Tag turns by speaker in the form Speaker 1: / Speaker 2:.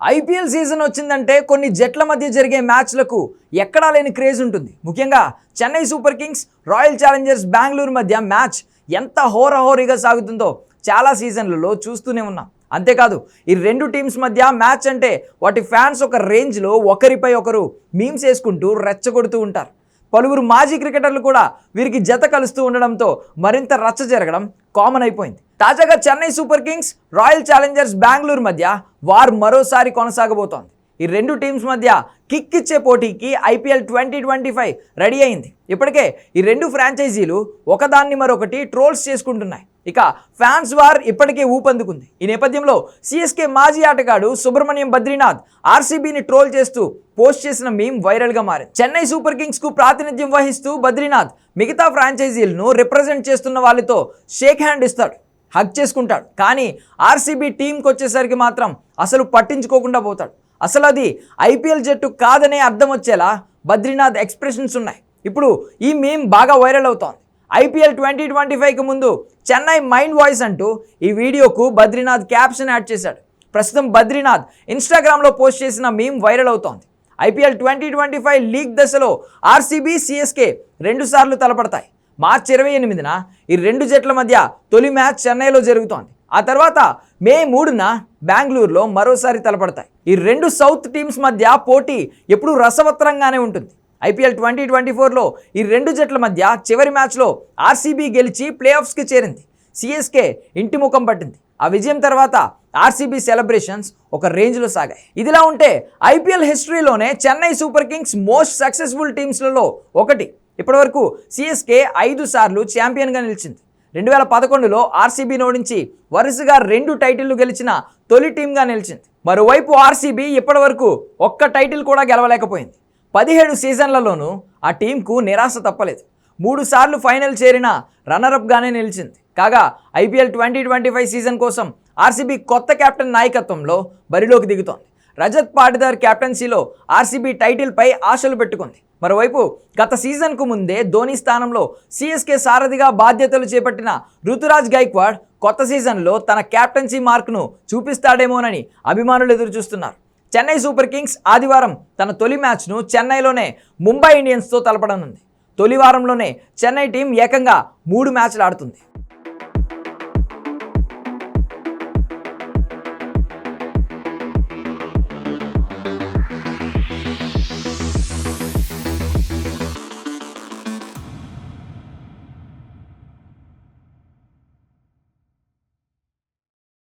Speaker 1: IPL season వచ్చిందంటే కొన్ని జట్ల మధ్య జరిగే మ్యాచ్లకు ఎక్కడా లేని క్రేజ్ ఉంటుంది. ముఖ్యంగా Chennai super kings royal challengers Bengaluru మధ్య మ్యాచ్ ఎంత హోరహోరీగా సాగుతుందో చాలా సీజన్లలో చూస్తూనే ఉన్నాం. అంతేకాదు ఈ రెండు టీమ్స్ మధ్య మ్యాచ్ అంటే వాటి ఫ్యాన్స్ ఒక రేంజ్లో ఒకరిపై ఒకరు మీమ్స్ వేసుకుంటూ రెచ్చగొడుతూ ఉంటారు. పలువురు మాజీ క్రికెటర్లు కూడా వీరికి జత కలుస్తూ ఉండడంతో మరింత రచ్చ జరగడం కామన్ అయిపోయింది. తాజాగా Chennai super kings royal challengers Bengaluru మధ్య వార్ మరోసారి కొనసాగబోతోంది. ఈ రెండు టీమ్స్ మధ్య కిక్ ఇచ్చే పోటీకి IPL twenty twenty five ready అయింది. ఇప్పటికే ఈ రెండు ఫ్రాంచైజీలు ఒకదాన్ని మరొకటి ట్రోల్స్ చేసుకుంటున్నాయి. ఇక ఫ్యాన్స్ వార్ ఇప్పటికే ఊపందుకుంది. ఈ నేపథ్యంలో సిఎస్కే మాజీ ఆటగాడు సుబ్రహ్మణ్యం బద్రీనాథ్ ఆర్సీబీని ట్రోల్ చేస్తూ పోస్ట్ చేసిన మీమ్ వైరల్గా మారింది. చెన్నై సూపర్ కింగ్స్కు ప్రాతినిధ్యం వహిస్తూ బద్రీనాథ్ మిగతా ఫ్రాంచైజీలను రిప్రజెంట్ చేస్తున్న వాళ్ళతో షేక్ హ్యాండ్ ఇస్తాడు హక్ చేసుకుంటాడు. కానీ ఆర్సీబీ టీంకి వచ్చేసరికి మాత్రం అసలు పట్టించుకోకుండా పోతాడు. అసలు అది ఐపీఎల్ జట్టు కాదనే అర్థం వచ్చేలా బద్రీనాథ్ ఎక్స్ప్రెషన్స్ ఉన్నాయి. ఇప్పుడు ఈ మేమ్ బాగా వైరల్ అవుతోంది. ఐపీఎల్ ట్వంటీ ట్వంటీ ఫైవ్కి ముందు చెన్నై మైండ్ వాయిస్ అంటూ ఈ వీడియోకు బద్రీనాథ్ క్యాప్షన్ యాడ్ చేశాడు. ప్రస్తుతం బద్రీనాథ్ ఇన్స్టాగ్రామ్లో పోస్ట్ చేసిన మేమ్ వైరల్ అవుతోంది. IPL twenty twenty five league దశలో ఆర్సీబీ సిఎస్కే రెండుసార్లు తలపడతాయి. మార్చి ఇరవై ఎనిమిదిన ఈ రెండు జట్ల మధ్య తొలి మ్యాచ్ చెన్నైలో జరుగుతోంది. ఆ తర్వాత మే మూడున బెంగళూరులో మరోసారి తలపడతాయి. ఈ రెండు సౌత్ టీమ్స్ మధ్య పోటీ ఎప్పుడూ రసవత్తరంగానే ఉంటుంది. ఐపీఎల్ ట్వంటీ ట్వంటీ ఫోర్లో ఈ రెండు జట్ల మధ్య చివరి మ్యాచ్లో ఆర్సీబీ గెలిచి ప్లే ఆఫ్స్కి చేరింది. సిఎస్కే ఇంటి ముఖం పట్టింది. ఆ విజయం తర్వాత ఆర్సీబీ సెలబ్రేషన్స్ ఒక రేంజ్లో సాగాయి. ఇదిలా ఉంటే IPL హిస్టరీలోనే Chennai super kings most successful టీమ్స్లలో ఒకటి. ఇప్పటివరకు సిఎస్కే ఐదు సార్లు ఛాంపియన్గా నిలిచింది. రెండు వేల పదకొండులో ఆర్సీబీ నుంచి వరుసగా రెండు టైటిళ్ళు గెలిచిన తొలి టీంగా నిలిచింది. మరోవైపు ఆర్సీబీ ఇప్పటి వరకు ఒక్క టైటిల్ కూడా గెలవలేకపోయింది. పదిహేడు సీజన్లలోనూ ఆ టీంకు నిరాశ తప్పలేదు. మూడు సార్లు ఫైనల్ చేరిన రన్నరప్గానే నిలిచింది. కాగా IPL twenty twenty five season కోసం ఆర్సీబీ కొత్త కెప్టెన్ నాయకత్వంలో బరిలోకి దిగుతోంది. రజత్ పాటిదార్ కెప్టెన్సీలో ఆర్సీబీ టైటిల్పై ఆశలు పెట్టుకుంది. మరోవైపు గత సీజన్కు ముందే ధోని స్థానంలో సిఎస్కే సారథిగా బాధ్యతలు చేపట్టిన ఋతురాజ్ గైక్వాడ్ కొత్త సీజన్లో తన కెప్టెన్సీ మార్క్ను చూపిస్తాడేమోనని అభిమానులు ఎదురుచూస్తున్నారు. చెన్నై సూపర్ కింగ్స్ ఆదివారం తన తొలి మ్యాచ్ను చెన్నైలోనే ముంబై ఇండియన్స్తో తలపడనుంది. తొలి వారంలోనే చెన్నై టీం ఏకంగా మూడు మ్యాచ్లు ఆడుతుంది.